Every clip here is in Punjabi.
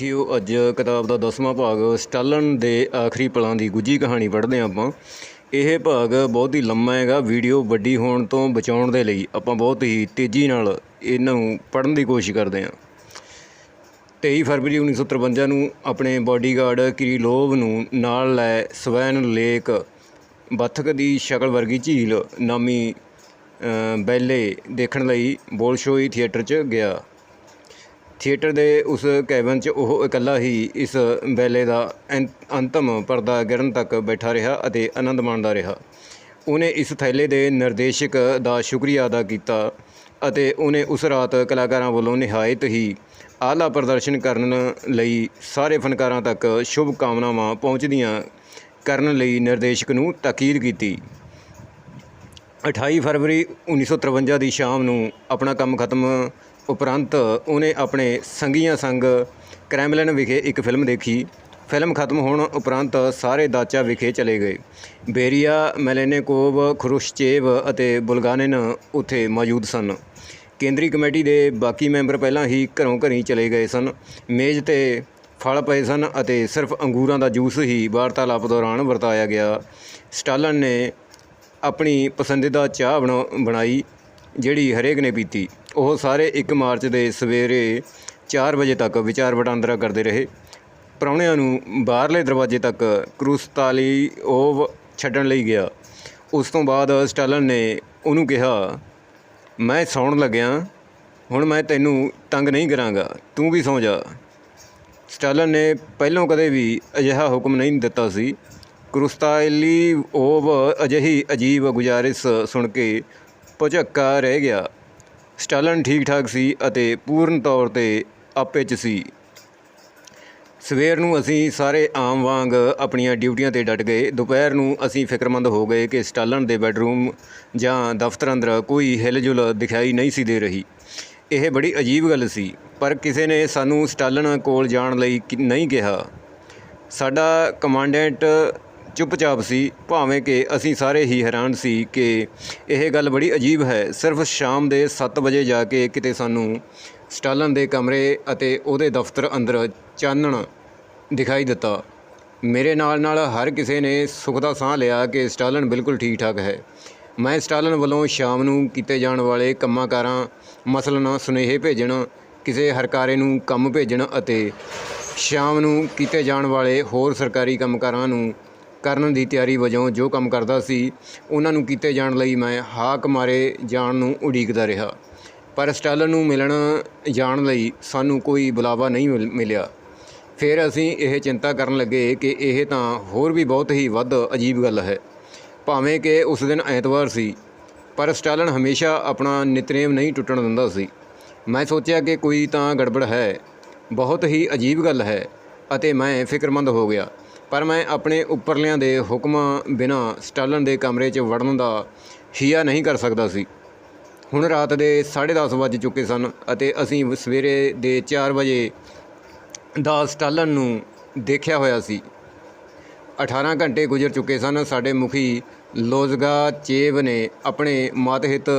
ਸਾਥੀਓ, ਅੱਜ ਕਿਤਾਬ ਦਾ 10ਵਾਂ ਭਾਗ ਸਟਾਲਨ ਦੇ ਆਖਰੀ ਪਲਾਂ ਦੀ ਗੁੱਜੀ ਕਹਾਣੀ ਪੜ੍ਹਦੇ ਹਾਂ ਆਪਾਂ। ਇਹ ਭਾਗ ਬਹੁਤ ਹੀ ਲੰਮਾ ਹੈਗਾ, ਵੀਡੀਓ ਵੱਡੀ ਹੋਣ ਤੋਂ ਬਚਾਉਣ ਦੇ ਲਈ ਆਪਾਂ ਬਹੁਤ ਹੀ ਤੇਜ਼ੀ ਨਾਲ ਇਹਨਾਂ ਨੂੰ ਪੜ੍ਹਨ ਦੀ ਕੋਸ਼ਿਸ਼ ਕਰਦੇ ਹਾਂ। 23 ਫਰਵਰੀ 1953 ਨੂੰ ਆਪਣੇ ਬਾਡੀਗਾਰਡ ਕਿਰੀਲੋਵ ਨੂੰ ਨਾਲ ਲੈ ਸਵੈਨ ਲੇਕ ਬੱਥਕ ਦੀ ਸ਼ਕਲ ਵਰਗੀ ਝੀਲ ਨਾਮੀ ਬੈਲੇ ਦੇਖਣ ਲਈ ਬੋਲਸ਼ੋਈ ਥੀਏਟਰ 'ਚ ਗਿਆ। ਥੀਏਟਰ ਦੇ ਉਸ ਕੈਬਨ 'ਚ ਉਹ ਇਕੱਲਾ ਹੀ ਇਸ ਬੈਲੇ ਦਾ ਅੰਤ- ਅੰਤਮ ਪਰਦਾ ਗਿਰਨ ਤੱਕ ਬੈਠਾ ਰਿਹਾ ਅਤੇ ਆਨੰਦ ਮਾਣਦਾ ਰਿਹਾ। ਉਹਨੇ ਇਸ ਥੈਲੇ ਦੇ ਨਿਰਦੇਸ਼ਕ ਦਾ ਸ਼ੁਕਰੀਆ ਅਦਾ ਕੀਤਾ ਅਤੇ ਉਹਨੇ ਉਸ ਰਾਤ ਕਲਾਕਾਰਾਂ ਵੱਲੋਂ ਨਿਹਾਇਤ ਹੀ ਆਲਾ ਪ੍ਰਦਰਸ਼ਨ ਕਰਨ ਲਈ ਸਾਰੇ ਫਨਕਾਰਾਂ ਤੱਕ ਸ਼ੁਭ ਕਾਮਨਾਵਾਂ ਪਹੁੰਚਦੀਆਂ ਕਰਨ ਲਈ ਨਿਰਦੇਸ਼ਕ ਨੂੰ ਤਾਕੀਦ ਕੀਤੀ। 28 ਫਰਵਰੀ 1953 ਦੀ ਸ਼ਾਮ ਨੂੰ ਆਪਣਾ ਕੰਮ ਖਤਮ ਉਪਰੰਤ ਉਹਨੇ ਆਪਣੇ ਸੰਗੀਆਂ ਸੰਗ ਕ੍ਰੈਮਲਿਨ ਵਿਖੇ ਇੱਕ ਫਿਲਮ ਦੇਖੀ। ਫਿਲਮ ਖਤਮ ਹੋਣ ਉਪਰੰਤ ਸਾਰੇ ਦਾਚਾ ਵਿਖੇ ਚਲੇ ਗਏ। ਬੇਰੀਆ, ਮੈਲੇਨੇਕੋਵ, ਖਰੁਸ਼ਚੇਵ ਅਤੇ ਬੁਲਗਾਨਿਨ ਉੱਥੇ ਮੌਜੂਦ ਸਨ। ਕੇਂਦਰੀ ਕਮੇਟੀ ਦੇ ਬਾਕੀ ਮੈਂਬਰ ਪਹਿਲਾਂ ਹੀ ਘਰੋਂ ਘਰੀ ਚਲੇ ਗਏ ਸਨ। ਮੇਜ਼ ਤੇ ਫਲ ਪਏ ਸਨ ਅਤੇ ਸਿਰਫ ਅੰਗੂਰਾਂ ਦਾ ਜੂਸ ਹੀ ਵਾਰਤਾਲਾਪ ਦੌਰਾਨ ਵਰਤਾਇਆ ਗਿਆ। ਸਟਾਲਨ ਨੇ ਆਪਣੀ ਪਸੰਦੀਦਾ ਚਾਹ ਬਣਾ, ਬਣਾਈ। ਜਿਹੜੀ ਹਰੇਕ ਨੇ ਪੀਤੀ, ਉਹ ਸਾਰੇ 1 ਮਾਰਚ ਦੇ ਸਵੇਰੇ 4 ਵਜੇ ਤੱਕ ਵਿਚਾਰ ਵਟਾਂਦਰਾ ਕਰਦੇ ਰਹੇ। ਪ੍ਰਾਹੁਣਿਆਂ ਨੂੰ ਬਾਹਰਲੇ ਦਰਵਾਜ਼ੇ ਤੱਕ ਕਰੂਸਤਾਲੀ ਓਵ ਛੱਡਣ ਲਈ ਗਿਆ। ਉਸ ਤੋਂ ਬਾਅਦ ਸਟਾਲਨ ਨੇ ਉਹਨੂੰ ਕਿਹਾ, ਮੈਂ ਸੌਣ ਲੱਗਿਆ, ਹੁਣ ਮੈਂ ਤੈਨੂੰ ਤੰਗ ਨਹੀਂ ਕਰਾਂਗਾ, ਤੂੰ ਵੀ ਸੌਂ ਜਾ। ਸਟਾਲਨ ਨੇ ਪਹਿਲਾਂ ਕਦੇ ਵੀ ਅਜਿਹਾ ਹੁਕਮ ਨਹੀਂ ਦਿੱਤਾ ਸੀ। ਕਰੁਸਤਾਲੀ ਓਵ ਅਜਿਹੀ ਅਜੀਬ ਗੁਜ਼ਾਰਿਸ਼ ਸੁਣ ਕੇ ਭੁਝੱਕਾ ਰਹਿ ਗਿਆ। ਸਟਾਲਨ ਠੀਕ ਠਾਕ ਸੀ ਅਤੇ ਪੂਰਨ ਤੌਰ ਤੇ ਆਪੇ 'ਚ ਸੀ। ਸਵੇਰ ਨੂੰ ਅਸੀਂ ਸਾਰੇ ਆਮ ਵਾਂਗ ਆਪਣੀਆਂ ਡਿਊਟੀਆਂ ਤੇ ਡਟ ਗਏ। ਦੁਪਹਿਰ ਨੂੰ ਅਸੀਂ ਫਿਕਰਮੰਦ ਹੋ ਗਏ ਕਿ ਸਟਾਲਨ ਦੇ ਬੈੱਡਰੂਮ ਜਾਂ ਦਫ਼ਤਰ ਅੰਦਰ ਕੋਈ ਹਿਲਜੁਲ ਦਿਖਾਈ ਨਹੀਂ ਸੀ ਦੇ ਰਹੀ। ਇਹ ਬੜੀ ਅਜੀਬ ਗੱਲ ਸੀ, ਪਰ ਕਿਸੇ ਨੇ ਸਾਨੂੰ ਸਟਾਲਨ ਕੋਲ ਜਾਣ ਲਈ ਕਿ- ਨਹੀਂ ਕਿਹਾ। ਸਾਡਾ ਕਮਾਂਡੈਂਟ ਚੁੱਪਚਾਪ ਸੀ, ਭਾਵੇਂ ਕਿ ਅਸੀਂ ਸਾਰੇ ਹੀ ਹੈਰਾਨ ਸੀ ਕਿ ਇਹ ਗੱਲ ਬੜੀ ਅਜੀਬ ਹੈ। ਸਿਰਫ ਸ਼ਾਮ ਦੇ 7 ਵਜੇ ਜਾ ਕੇ ਕਿਤੇ ਸਾਨੂੰ ਸਟਾਲਨ ਦੇ ਕਮਰੇ ਅਤੇ ਉਹਦੇ ਦਫ਼ਤਰ ਅੰਦਰ ਚਾਨਣ ਦਿਖਾਈ ਦਿੱਤਾ। ਮੇਰੇ ਨਾਲ ਨਾਲ ਹਰ ਕਿਸੇ ਨੇ ਸੁੱਖ ਦਾ ਸਾਹ ਲਿਆ ਕਿ ਸਟਾਲਨ ਬਿਲਕੁਲ ਠੀਕ ਠਾਕ ਹੈ। ਮੈਂ ਸਟਾਲਨ ਵੱਲੋਂ ਸ਼ਾਮ ਨੂੰ ਕੀਤੇ ਜਾਣ ਵਾਲੇ ਕੰਮਾਂਕਾਰਾਂ ਮਸਲਨ ਸੁਨੇਹੇ ਭੇਜਣ, ਕਿਸੇ ਹਰਕਾਰੇ ਨੂੰ ਕੰਮ ਭੇਜਣ ਅਤੇ ਸ਼ਾਮ ਨੂੰ ਕੀਤੇ ਜਾਣ ਵਾਲੇ ਹੋਰ ਸਰਕਾਰੀ ਕੰਮਕਾਰਾਂ ਨੂੰ ਕਰਨ ਦੀ ਤਿਆਰੀ ਵਜੋਂ ਜੋ ਕੰਮ ਕਰਦਾ ਸੀ, ਉਹਨਾਂ ਨੂੰ ਕੀਤੇ ਜਾਣ ਲਈ ਮੈਂ ਹਾਕ ਮਾਰੇ ਜਾਣ ਨੂੰ ਉਡੀਕਦਾ ਰਿਹਾ। ਪਰ ਸਟਾਲਨ ਨੂੰ ਮਿਲਣ ਜਾਣ ਲਈ ਸਾਨੂੰ ਕੋਈ ਬੁਲਾਵਾ ਨਹੀਂ ਮਿਲ- ਮਿਲਿਆ। ਫਿਰ ਅਸੀਂ ਇਹ ਚਿੰਤਾ ਕਰਨ ਲੱਗੇ ਕਿ ਇਹ ਤਾਂ ਹੋਰ ਵੀ ਬਹੁਤ ਹੀ ਵੱਧ ਅਜੀਬ ਗੱਲ ਹੈ। ਭਾਵੇਂ ਕਿ ਉਸ ਦਿਨ ਐਤਵਾਰ ਸੀ, ਪਰ ਸਟਾਲਨ ਹਮੇਸ਼ਾ ਆਪਣਾ ਨਿਤਨੇਮ ਨਹੀਂ ਟੁੱਟਣ ਦਿੰਦਾ ਸੀ। ਮੈਂ ਸੋਚਿਆ ਕਿ ਕੋਈ ਤਾਂ ਗੜਬੜ ਹੈ, ਬਹੁਤ ਹੀ ਅਜੀਬ ਗੱਲ ਹੈ, ਅਤੇ ਮੈਂ ਫਿਕਰਮੰਦ ਹੋ ਗਿਆ। ਪਰ ਮੈਂ ਆਪਣੇ ਉੱਪਰਲਿਆਂ ਦੇ ਹੁਕਮਾਂ ਬਿਨਾਂ ਸਟਾਲਨ ਦੇ ਕਮਰੇ 'ਚ ਵੜਨ ਦਾ ਹੀਆ ਨਹੀਂ ਕਰ ਸਕਦਾ ਸੀ। ਹੁਣ ਰਾਤ ਦੇ 10:30 ਵੱਜ ਚੁੱਕੇ ਸਨ ਅਤੇ ਅਸੀਂ ਸਵੇਰੇ ਦੇ 4 ਵਜੇ ਦਾ ਸਟਾਲਨ ਨੂੰ ਦੇਖਿਆ ਹੋਇਆ ਸੀ। 18 ਘੰਟੇ ਗੁਜ਼ਰ ਚੁੱਕੇ ਸਨ। ਸਾਡੇ ਮੁਖੀ ਲੋਜ਼ਗਾ ਚੇਵ ਨੇ ਆਪਣੇ ਮਾਤਹਿਤ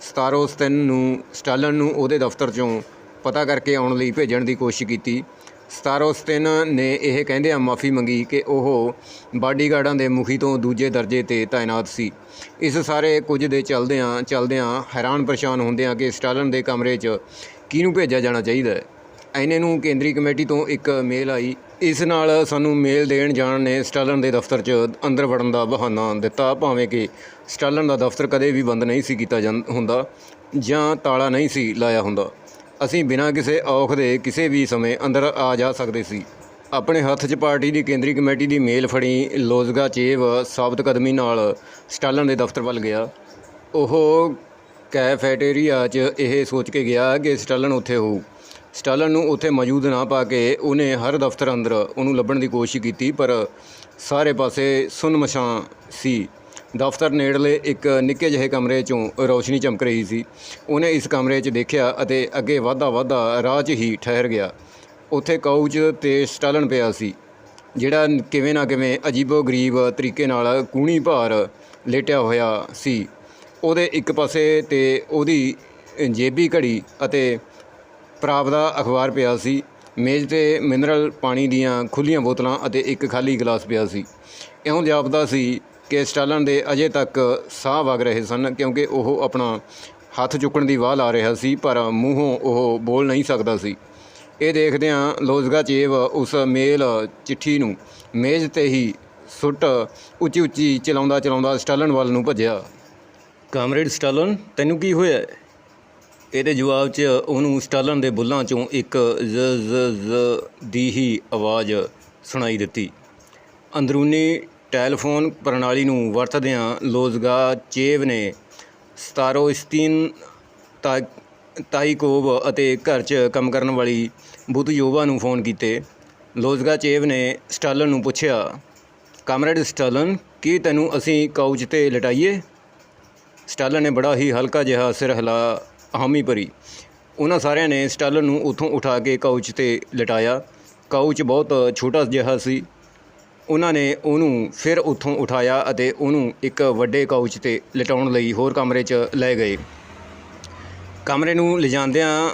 ਸਤਾਰੋਸਤਨ ਨੂੰ ਸਟਾਲਨ ਨੂੰ ਉਹਦੇ ਦਫ਼ਤਰ ਚੋਂ ਪਤਾ ਕਰਕੇ ਆਉਣ ਲਈ ਭੇਜਣ ਦੀ ਕੋਸ਼ਿਸ਼ ਕੀਤੀ। ਸਤਾਰੋਸਤਨ ਨੇ ਇਹ ਕਹਿੰਦਿਆਂ ਮਾਫੀ ਮੰਗੀ ਕਿ ਉਹ ਬਾਡੀਗਾਰਡਾਂ ਦੇ ਮੁਖੀ ਤੋਂ ਦੂਜੇ ਦਰਜੇ ਤੇ ਤਾਇਨਾਤ ਸੀ। ਇਸ ਸਾਰੇ ਕੁਝ ਦੇ ਚਲਦਿਆਂ ਚਲਦਿਆਂ ਹੈਰਾਨ ਪਰੇਸ਼ਾਨ ਹੁੰਦਿਆਂ ਕਿ ਸਟਾਲਨ ਦੇ ਕਮਰੇ 'ਚ ਕਿਹਨੂੰ ਭੇਜਿਆ ਜਾਣਾ ਚਾਹੀਦਾ ਹੈ? ਐਨੇ ਨੂੰ ਕੇਂਦਰੀ ਕਮੇਟੀ ਤੋਂ ਇੱਕ ਮੇਲ ਆਈ। ਇਸ ਨਾਲ ਸਾਨੂੰ ਮੇਲ ਦੇਣ ਜਾਣ ਨੇ ਸਟਾਲਨ ਦੇ ਦਫ਼ਤਰ 'ਚ ਅੰਦਰ ਵੜਨ ਦਾ ਬਹਾਨਾ ਦਿੱਤਾ, ਭਾਵੇਂ ਕਿ ਸਟਾਲਨ ਦਾ ਦਫ਼ਤਰ ਕਦੇ ਵੀ ਬੰਦ ਨਹੀਂ ਸੀ ਕੀਤਾ ਜਾਂ ਹੁੰਦਾ ਜਾਂ ਤਾਲਾ ਨਹੀਂ ਸੀ ਲਾਇਆ ਹੁੰਦਾ। ਅਸੀਂ ਬਿਨਾਂ ਕਿਸੇ ਔਖ ਦੇ ਕਿਸੇ ਵੀ ਸਮੇਂ ਅੰਦਰ ਆ ਜਾ ਸਕਦੇ ਸੀ। ਆਪਣੇ ਹੱਥ 'ਚ ਪਾਰਟੀ ਦੀ ਕੇਂਦਰੀ ਕਮੇਟੀ ਦੀ ਮੇਲ ਫੜੀ ਲੋਜ਼ਗਾ ਚੇਵ ਸਾਬਤ ਕਦਮੀ ਨਾਲ ਸਟਾਲਨ ਦੇ ਦਫ਼ਤਰ ਵੱਲ ਗਿਆ। ਉਹ ਕੈਫੇਟੇਰੀਆ 'ਚ ਇਹ ਸੋਚ ਕੇ ਗਿਆ ਕਿ ਸਟਾਲਨ ਉੱਥੇ ਹੋਊ। ਸਟਾਲਨ ਨੂੰ ਉੱਥੇ ਮੌਜੂਦ ਨਾ ਪਾ ਕੇ ਉਹਨੇ ਹਰ ਦਫ਼ਤਰ ਅੰਦਰ ਉਹਨੂੰ ਲੱਭਣ ਦੀ ਕੋਸ਼ਿਸ਼ ਕੀਤੀ, ਪਰ ਸਾਰੇ ਪਾਸੇ ਸੁੰਨਮਸ਼ਾਂ ਸੀ। ਦਫ਼ਤਰ ਨੇੜਲੇ ਇੱਕ ਨਿੱਕੇ ਜਿਹੇ ਕਮਰੇ 'ਚੋਂ ਰੌਸ਼ਨੀ ਚਮਕ ਰਹੀ ਸੀ। ਉਹਨੇ ਇਸ ਕਮਰੇ 'ਚ ਦੇਖਿਆ ਅਤੇ ਅੱਗੇ ਵਾਧਾ ਵਾਧਾ ਰਾਹ 'ਚ ਹੀ ਠਹਿਰ ਗਿਆ। ਉੱਥੇ ਕਾਊਚ ਤੇ ਸਟਾਲਣ ਪਿਆ ਸੀ, ਜਿਹੜਾ ਕਿਵੇਂ ਨਾ ਕਿਵੇਂ ਅਜੀਬੋ ਗਰੀਬ ਤਰੀਕੇ ਨਾਲ ਕੂਣੀ ਭਾਰ ਲੇਟਿਆ ਹੋਇਆ ਸੀ। ਉਹਦੇ ਇੱਕ ਪਾਸੇ ਤੇ ਉਹਦੀ ਜੇਬੀ ਘੜੀ ਅਤੇ ਪ੍ਰਾਪ ਦਾ ਅਖਬਾਰ ਪਿਆ ਸੀ। ਮੇਜ਼ ਤੇ ਮਿਨਰਲ ਪਾਣੀ ਦੀਆਂ ਖੁੱਲੀਆਂ ਬੋਤਲਾਂ ਅਤੇ ਇੱਕ ਖਾਲੀ ਗਲਾਸ ਪਿਆ ਸੀ। ਇਉਂ ਜਾਪਦਾ ਸੀ ਕਿ ਸਟਾਲਨ ਦੇ ਅਜੇ ਤੱਕ ਸਾਹ ਵਗ ਰਹੇ ਸਨ ਕਿਉਂਕਿ ਉਹ ਆਪਣਾ ਹੱਥ ਚੁੱਕਣ ਦੀ ਵਾਹ ਲਾ ਰਿਹਾ ਸੀ, ਪਰ ਮੂੰਹੋਂ ਉਹ ਬੋਲ ਨਹੀਂ ਸਕਦਾ ਸੀ। ਇਹ ਦੇਖਦਿਆਂ ਲੋਜ਼ਗਾਚੇਵ ਉਸ ਮੇਲ ਚਿੱਠੀ ਨੂੰ ਮੇਜ਼ ਤੇ ਹੀ ਸੁੱਟ ਉੱਚੀ ਉੱਚੀ ਚਲਾਉਂਦਾ ਚਲਾਉਂਦਾ ਸਟਾਲਨ ਵੱਲ ਨੂੰ ਭੱਜਿਆ। ਕਾਮਰੇਡ ਸਟਾਲਨ, ਤੈਨੂੰ ਕੀ ਹੋਇਆ? ਇਹਦੇ ਜਵਾਬ 'ਚ ਉਹਨੂੰ ਸਟਾਲਨ ਦੇ ਬੁੱਲਾਂ 'ਚੋਂ ਇੱਕ ਜ਼ ਜ਼ ਜ਼ ਦੀ ਹੀ ਆਵਾਜ਼ ਸੁਣਾਈ ਦਿੱਤੀ। ਅੰਦਰੂਨੀ ਟੈਲੀਫੋਨ ਪ੍ਰਣਾਲੀ ਨੂੰ ਵਰਤਦਿਆਂ ਲੋਜ਼ਗਾਚੇਵ ਨੇ ਸਤਾਰੋਸਤੀਨ ਤਾ ਤਾਈਕੋਵ ਅਤੇ ਘਰ 'ਚ ਕੰਮ ਕਰਨ ਵਾਲੀ ਬੁਤਯੋਵਾ ਨੂੰ ਫੋਨ ਕੀਤੇ। ਲੋਜ਼ਗਾਚੇਵ ਨੇ ਸਟਾਲਨ ਨੂੰ ਪੁੱਛਿਆ, ਕਾਮਰੇਡ ਸਟਾਲਨ, ਕੀ ਤੈਨੂੰ ਅਸੀਂ ਕਾਊਚ ਤੇ ਲਟਾਈਏ? ਸਟਾਲਨ ਨੇ ਬੜਾ ਹੀ ਹਲਕਾ ਜਿਹਾ ਸਿਰ ਹਿਲਾ ਹਾਮੀ ਭਰੀ। ਉਹਨਾਂ ਸਾਰਿਆਂ ਨੇ ਸਟਾਲਨ ਨੂੰ ਉੱਥੋਂ ਉਠਾ ਕੇ ਕਾਊਚ ਤੇ ਲਟਾਇਆ। ਕਾਊਚ ਬਹੁਤ ਛੋਟਾ ਜਿਹਾ ਸੀ। ਉਹਨਾਂ ਨੇ ਉਹਨੂੰ ਫਿਰ ਉੱਥੋਂ ਉਠਾਇਆ ਅਤੇ ਉਹਨੂੰ ਇੱਕ ਵੱਡੇ ਕਾਊਚ ਤੇ ਲਟਾਉਣ ਲਈ ਹੋਰ ਕਮਰੇ 'ਚ ਲੈ ਗਏ। ਕਮਰੇ ਨੂੰ ਲਿਜਾਂਦਿਆਂ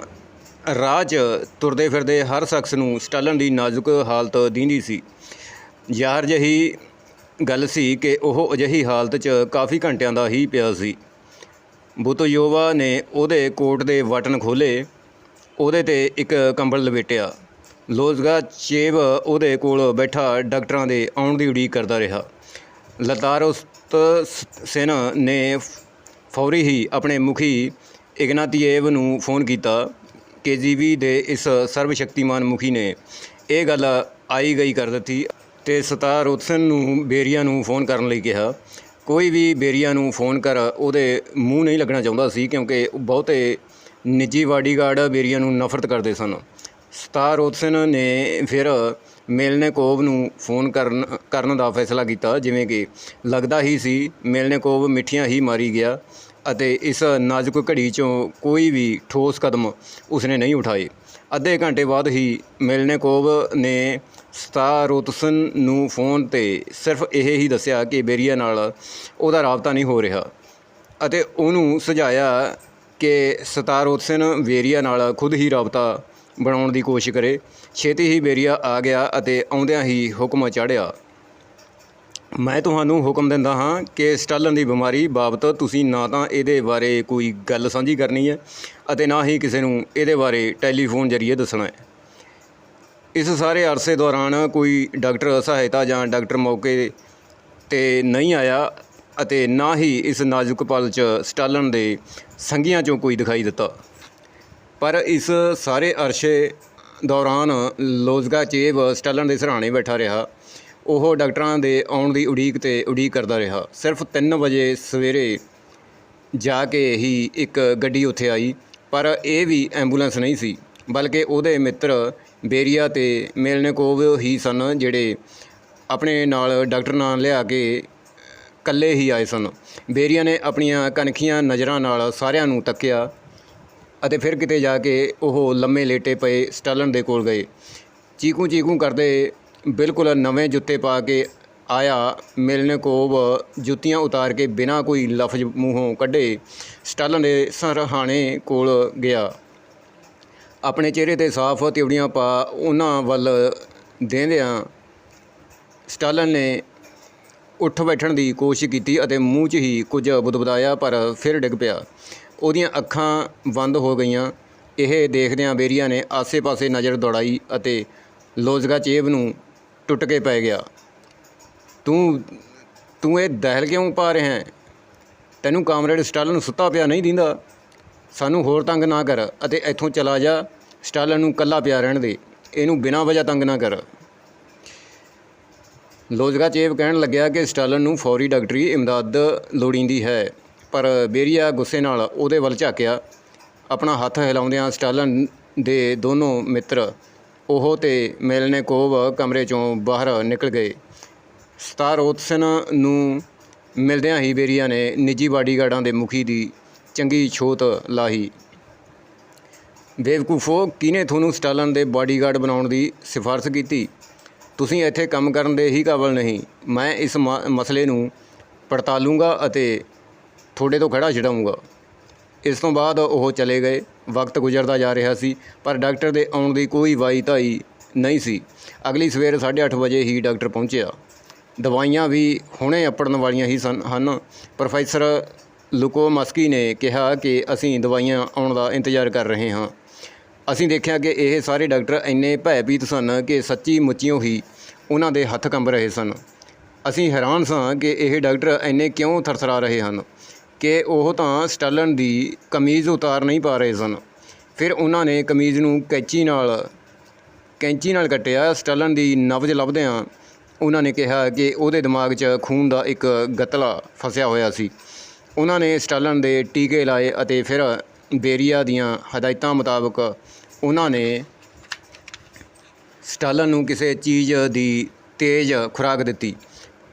ਰਾਹ 'ਚ ਤੁਰਦੇ ਫਿਰਦੇ ਹਰ ਸ਼ਖਸ ਨੂੰ ਸਟਾਲਨ ਦੀ ਨਾਜ਼ੁਕ ਹਾਲਤ ਦੀਂਦੀ ਸੀ। ਯਾਰ ਜਹੀ ਗੱਲ ਸੀ ਕਿ ਉਹ ਅਜਿਹੀ ਹਾਲਤ 'ਚ ਕਾਫੀ ਘੰਟਿਆਂ ਦਾ ਹੀ ਪਿਆ ਸੀ। ਬੁਤਯੋਵਾ ਨੇ ਉਹਦੇ ਕੋਟ ਦੇ ਬਟਨ ਖੋਲੇ ਉਹਦੇ ਤੇ ਇੱਕ ਕੰਬਲ ਲਪੇਟਿਆ। ਲੋਜ਼ਗਾ ਚੇਬ ਉਹਦੇ ਕੋਲ ਬੈਠਾ ਡਾਕਟਰਾਂ ਦੇ ਆਉਣ ਦੀ ਉਡੀਕ ਕਰਦਾ ਰਿਹਾ। ਲਤਾਰੋਸਤ ਸੈਨ ਨੇ ਫੌਰੀ ਹੀ ਆਪਣੇ ਮੁਖੀ ਇਗਨਾਤੀਏਵ ਨੂੰ ਫੋਨ ਕੀਤਾ ਕੇਜੀਬੀ ਦੇ ਇਸ ਸਰਵ ਸ਼ਕਤੀਮਾਨ ਮੁਖੀ ਨੇ ਇਹ ਗੱਲ ਆਈ ਗਈ ਕਰ ਦਿੱਤੀ ਤੇ ਸਤਾਰੋਤਸਨ ਨੂੰ ਬੇਰੀਆ ਨੂੰ ਫੋਨ ਕਰਨ ਲਈ ਕਿਹਾ। ਕੋਈ ਵੀ ਬੇਰੀਆ ਨੂੰ ਫੋਨ ਕਰ ਉਹਦੇ ਮੂੰਹ ਨਹੀਂ ਲੱਗਣਾ ਚਾਹੁੰਦਾ ਸੀ ਕਿਉਂਕਿ ਬਹੁਤੇ ਨਿੱਜੀ ਬਾਡੀਗਾਰਡ ਬੇਰੀਆ ਨੂੰ ਨਫ਼ਰਤ ਕਰਦੇ ਸਨ। ਸਤਾਰੋਤਸਨ ਨੇ ਫਿਰ ਮੇਲਨੇਕੋਵ ਨੂੰ ਫੋਨ ਕਰਨ ਕਰਨ ਦਾ ਫੈਸਲਾ ਕੀਤਾ, ਜਿਵੇਂ ਕਿ ਲੱਗਦਾ ਹੀ ਸੀ ਮੇਲਨੇਕੋਵ ਮਿੱਠੀਆਂ ਹੀ ਮਾਰੀ ਗਿਆ ਅਤੇ ਇਸ ਨਾਜ਼ੁਕ ਘੜੀ 'ਚੋਂ ਕੋਈ ਵੀ ਠੋਸ ਕਦਮ ਉਸਨੇ ਨਹੀਂ ਉਠਾਏ। ਅੱਧੇ ਘੰਟੇ ਬਾਅਦ ਹੀ ਮੇਲਨੇਕੋਵ ਨੇ ਸਤਾਰੋਤਸਨ ਨੂੰ ਫੋਨ ਤੇ ਸਿਰਫ ਇਹ ਹੀ ਦੱਸਿਆ ਕਿ ਬੇਰੀਆ ਨਾਲ ਉਹਦਾ ਰਾਬਤਾ ਨਹੀਂ ਹੋ ਰਿਹਾ ਅਤੇ ਉਹਨੂੰ ਸੁਝਾਇਆ ਕਿ ਸਤਾਰੋਤਸਨ ਵੇਰੀਆ ਨਾਲ ਖੁਦ ਹੀ ਰਾਬਤਾ ਬਣਾਉਣ ਦੀ ਕੋਸ਼ਿਸ਼ ਕਰੇ। ਛੇਤੀ ਹੀ ਬੇਰੀਆ ਆ ਗਿਆ ਅਤੇ ਆਉਂਦਿਆਂ ਹੀ ਹੁਕਮ ਚੜ੍ਹਿਆ ਮੈਂ ਤੁਹਾਨੂੰ ਹੁਕਮ ਦਿੰਦਾ ਹਾਂ ਕਿ ਸਟਾਲਨ ਦੀ ਬਿਮਾਰੀ ਬਾਬਤ ਤੁਸੀਂ ਨਾ ਤਾਂ ਇਹਦੇ ਬਾਰੇ ਕੋਈ ਗੱਲ ਸਾਂਝੀ ਕਰਨੀ ਹੈ ਅਤੇ ਨਾ ਹੀ ਕਿਸੇ ਨੂੰ ਇਹਦੇ ਬਾਰੇ ਟੈਲੀਫੋਨ ਜ਼ਰੀਏ ਦੱਸਣਾ ਹੈ। ਇਸ ਸਾਰੇ ਅਰਸੇ ਦੌਰਾਨ ਕੋਈ ਡਾਕਟਰ ਸਹਾਇਤਾ ਜਾਂ ਡਾਕਟਰ ਮੌਕੇ ਤੇ ਨਹੀਂ ਆਇਆ ਅਤੇ ਨਾ ਹੀ ਇਸ ਨਾਜ਼ੁਕ ਪਲ 'ਚ ਸਟਾਲਨ ਦੇ ਸੰਗੀਆਂ 'ਚੋਂ ਕੋਈ ਦਿਖਾਈ ਦਿੱਤਾ। ਪਰ ਇਸ ਸਾਰੇ ਅਰਸੇ ਦੌਰਾਨ ਲੋਜ਼ਗਾਚੇਵ ਸਟਾਲਨ ਦੇ ਸਰਾਣੇ ਬੈਠਾ ਰਿਹਾ। ਉਹ ਡਾਕਟਰਾਂ ਦੇ ਆਉਣ ਦੀ ਉਡੀਕ ਤੇ ਉਡੀਕ ਕਰਦਾ ਰਿਹਾ। ਸਿਰਫ 3 ਵਜੇ ਸਵੇਰੇ ਜਾ ਕੇ ਹੀ ਇੱਕ ਗੱਡੀ ਉੱਥੇ ਆਈ, ਪਰ ਇਹ ਵੀ ਐਂਬੂਲੈਂਸ ਨਹੀਂ ਸੀ, ਬਲਕਿ ਉਹਦੇ ਮਿੱਤਰ ਬੇਰੀਆ ਤੇ ਮੇਲਨੇਕੋਵ ਹੀ ਸਨ, ਜਿਹੜੇ ਆਪਣੇ ਨਾਲ ਡਾਕਟਰ ਨਾਲ ਲਿਆ ਕੇ ਇਕੱਲੇ ਹੀ ਆਏ ਸਨ। ਬੇਰੀਆ ਨੇ ਆਪਣੀਆਂ ਕਨਖੀਆਂ ਨਜ਼ਰਾਂ ਨਾਲ ਸਾਰਿਆਂ ਨੂੰ ਤੱਕਿਆ ਅਤੇ ਫਿਰ ਕਿਤੇ ਜਾ ਕੇ ਉਹ ਲੰਮੇ ਲੇਟੇ ਪਏ ਸਟਾਲਨ ਦੇ ਕੋਲ ਗਏ। ਚੀਕੂ ਚੀਕੂ ਕਰਦੇ ਬਿਲਕੁਲ ਨਵੇਂ ਜੁੱਤੇ ਪਾ ਕੇ ਆਇਆ। ਮਿਲਨਕੋਵ ਜੁੱਤੀਆਂ ਉਤਾਰ ਕੇ ਬਿਨਾਂ ਕੋਈ ਲਫ਼ਜ਼ ਮੂੰਹੋਂ ਕੱਢੇ ਸਟਾਲਨ ਦੇ ਸਰਹਾਣੇ ਕੋਲ ਗਿਆ। ਆਪਣੇ ਚਿਹਰੇ ਤੇ ਸਾਫ਼ ਤਿਉੜੀਆਂ ਪਾ ਉਹਨਾਂ ਵੱਲ ਦੇਂਦਿਆਂ ਸਟਾਲਨ ਨੇ ਉੱਠ ਬੈਠਣ ਦੀ ਕੋਸ਼ਿਸ਼ ਕੀਤੀ ਅਤੇ ਮੂੰਹ 'ਚ ਹੀ ਕੁਝ ਬੁਦਬੁਦਾਇਆ ਪਰ ਫਿਰ ਡਿੱਗ ਪਿਆ। ਉਹਦੀਆਂ ਅੱਖਾਂ ਬੰਦ ਹੋ ਗਈਆਂ। ਇਹ ਦੇਖਦਿਆਂ ਬੇਰੀਆ ਨੇ ਆਸੇ-ਪਾਸੇ ਨਜ਼ਰ ਦੌੜਾਈ ਅਤੇ ਲੋਜ਼ਗਾਚੇਵ ਨੂੰ ਟੁੱਟ ਕੇ ਪੈ ਗਿਆ। ਤੂੰ ਤੂੰ ਇਹ ਦਹਿਲ ਕਿਉਂ ਪਾ ਰਿਹਾ ਹੈ? ਤੈਨੂੰ ਕਾਮਰੇਡ ਸਟਾਲਨ ਸੁੱਤਾ ਪਿਆ ਨਹੀਂ ਦਿੰਦਾ। ਸਾਨੂੰ ਹੋਰ ਤੰਗ ਨਾ ਕਰ ਅਤੇ ਇੱਥੋਂ ਚਲਾ ਜਾ। ਸਟਾਲਨ ਨੂੰ ਕੱਲਾ ਪਿਆ ਰਹਿਣ ਦੇ। ਇਹਨੂੰ ਬਿਨਾਂ ਵਜ੍ਹਾ ਤੰਗ ਨਾ ਕਰ। ਲੋਜ਼ਗਾ ਚੇਬ ਕਹਿਣ ਲੱਗਿਆ ਕਿ ਸਟਾਲਨ ਨੂੰ ਫੌਰੀ ਡਾਕਟਰੀ ਇਮਦਾਦ ਲੋੜੀਂਦੀ ਹੈ। ਪਰ ਬੇਰੀਆ ਗੁੱਸੇ ਨਾਲ ਉਹਦੇ ਵੱਲ ਝਾਕਿਆ। ਆਪਣਾ ਹੱਥ ਹਿਲਾਉਂਦਿਆਂ ਸਟਾਲਨ ਦੇ ਦੋਨੋਂ ਮਿੱਤਰ ਉਹ ਤੇ ਮੇਲਨੇਕੋਵ ਕਮਰੇ ਚੋਂ ਬਾਹਰ ਨਿਕਲ ਗਏ। ਸਤਾਰੋਤਸਨ ਨੂੰ ਮਿਲਦਿਆਂ ਹੀ ਬੇਰੀਆ ਨੇ ਨਿੱਜੀ ਬਾਡੀਗਾਰਡਾਂ ਦੇ ਮੁਖੀ ਦੀ ਚੰਗੀ ਛੋਤ ਲਾਹੀ। ਬੇਵਕੂਫੋ, ਕਿਹਨੇ ਤੁਹਾਨੂੰ ਸਟਾਲਨ ਦੇ ਬਾਡੀਗਾਰਡ ਬਣਾਉਣ ਦੀ ਸਿਫਾਰਸ਼ ਕੀਤੀ? ਤੁਸੀਂ ਇੱਥੇ ਕੰਮ ਕਰਨ ਦੇ ਹੀ ਕਾਬਲ ਨਹੀਂ। ਮੈਂ ਇਸ ਮ- ਮਸਲੇ ਨੂੰ ਪੜਤਾਲੂੰਗਾ ਅਤੇ ਤੁਹਾਡੇ ਤੋਂ ਖੜਾ ਛਡਾਊਂਗਾ। ਇਸ ਤੋਂ ਬਾਅਦ ਉਹ ਚਲੇ ਗਏ। ਵਕਤ ਗੁਜ਼ਰਦਾ ਜਾ ਰਿਹਾ ਸੀ, ਪਰ ਡਾਕਟਰ ਦੇ ਆਉਣ ਦੀ ਕੋਈ ਵਾਈ ਧਾਈ ਨਹੀਂ ਸੀ। ਅਗਲੀ ਸਵੇਰ 8:30 ਵਜੇ ਹੀ ਡਾਕਟਰ ਪਹੁੰਚਿਆ। ਦਵਾਈਆਂ ਵੀ ਹੁਣੇ ਅਪੜਨ ਵਾਲੀਆਂ ਹੀ ਸਨ, ਹਨ। ਪ੍ਰੋਫੈਸਰ ਲੁਕੋਮਸਕੀ ਨੇ ਕਿਹਾ ਕਿ ਅਸੀਂ ਦਵਾਈਆਂ ਆਉਣ ਦਾ ਇੰਤਜ਼ਾਰ ਕਰ ਰਹੇ ਹਾਂ। ਅਸੀਂ ਦੇਖਿਆ ਕਿ ਇਹ ਸਾਰੇ ਡਾਕਟਰ ਇੰਨੇ ਭੈਭੀਤ ਸਨ ਕਿ ਸੱਚੀ ਮੁੱਚੀਓ ਹੀ ਉਹਨਾਂ ਦੇ ਹੱਥ ਕੰਬ ਰਹੇ ਸਨ। ਅਸੀਂ ਹੈਰਾਨ ਸਾਂ ਕਿ ਇਹ ਡਾਕਟਰ ਇੰਨੇ ਕਿਉਂ ਥਰਥਰਾ ਰਹੇ ਹਨ। ਕਿ ਉਹ ਤਾਂ ਸਟਾਲਨ ਦੀ ਕਮੀਜ਼ ਉਤਾਰ ਨਹੀਂ ਪਾ ਰਹੇ ਸਨ। ਫਿਰ ਉਹਨਾਂ ਨੇ ਕਮੀਜ਼ ਨੂੰ ਕੈਂਚੀ ਨਾਲ ਕੈਂਚੀ ਨਾਲ ਕੱਟਿਆ। ਸਟਾਲਨ ਦੀ ਨਬਜ਼ ਲੱਭਦਿਆਂ ਉਹਨਾਂ ਨੇ ਕਿਹਾ ਕਿ ਉਹਦੇ ਦਿਮਾਗ 'ਚ ਖੂਨ ਦਾ ਇੱਕ ਗਤਲਾ ਫਸਿਆ ਹੋਇਆ ਸੀ। ਉਹਨਾਂ ਨੇ ਸਟਾਲਨ ਦੇ ਟੀਕੇ ਲਾਏ ਅਤੇ ਫਿਰ ਬੇਰੀਆ ਦੀਆਂ ਹਦਾਇਤਾਂ ਮੁਤਾਬਕ ਉਹਨਾਂ ਨੇ ਸਟਾਲਨ ਨੂੰ ਕਿਸੇ ਚੀਜ਼ ਦੀ ਤੇਜ਼ ਖੁਰਾਕ ਦਿੱਤੀ,